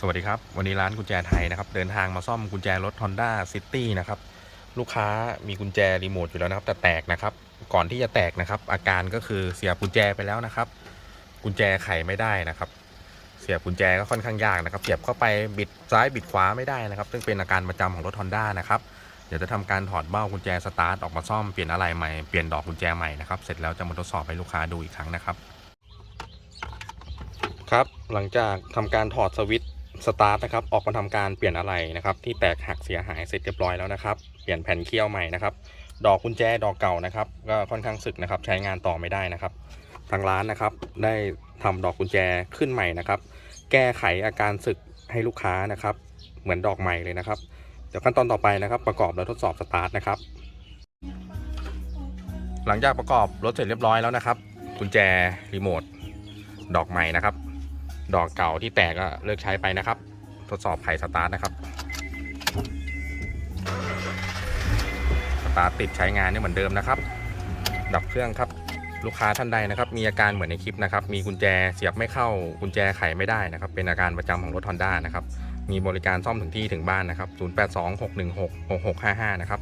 สวัสดีครับ วันนี้ร้านกุญแจไทยนะครับ เดินทางมาซ่อมกุญแจรถ Honda City นะครับ ลูกค้ามีกุญแจรีโมทอยู่แล้วนะครับ แต่แตกนะครับ ก่อนที่จะแตกนะครับ อาการก็คือเสียบกุญแจไปแล้วนะครับ กุญแจไขไม่ได้นะครับ เสียบกุญแจก็ค่อนข้างยากนะครับ เสียบเข้าไปบิดซ้ายบิดขวาไม่ได้นะครับ ซึ่งเป็นอาการประจำของรถ Honda นะครับ เดี๋ยวจะทำการถอดเบ้ากุญแจสตาร์ทออกมาซ่อมเปลี่ยนอะไรใหม่ เปลี่ยนดอกกุญแจใหม่นะครับ เสร็จแล้วจะมาทดสอบให้ลูกค้าดูอีกครั้งนะครับ ครับ หลังจากทำการถอดสวิตช์ สตาร์ทนะครับออกมาทำการเปลี่ยนอะไรนะครับที่แตกหักเสียหายเสร็จเรียบร้อยแล้วนะครับ เปลี่ยนแผ่นเคี่ยวใหม่นะครับ ดอกกุญแจดอกเก่านะครับก็ค่อนข้างสึกนะครับใช้งานต่อไม่ได้นะครับ ทางร้านนะครับได้ทำดอกกุญแจขึ้นใหม่นะครับ แก้ไขอาการสึกให้ลูกค้านะครับ เหมือนดอกใหม่เลยนะครับเดี๋ยวขั้นตอนต่อไปนะครับ ประกอบและทดสอบสตาร์ทนะครับ หลังจากประกอบรถเสร็จเรียบร้อยแล้วนะครับ กุญแจรีโมทดอกใหม่นะครับ ดอกเก่าที่แตกก็เลิกใช้ไปนะครับ ทดสอบไขสตาร์ทนะครับ สตาร์ทติดใช้งานนี่เหมือนเดิมนะครับ ดับเครื่องครับ ลูกค้าท่านใดนะครับ มีอาการเหมือนในคลิปนะครับ มีกุญแจเสียบไม่เข้า กุญแจไขไม่ได้นะครับ เป็นอาการประจำของรถ Honda นะครับ มีบริการซ่อมถึงที่ถึงบ้านนะครับ 0826166655 นะครับ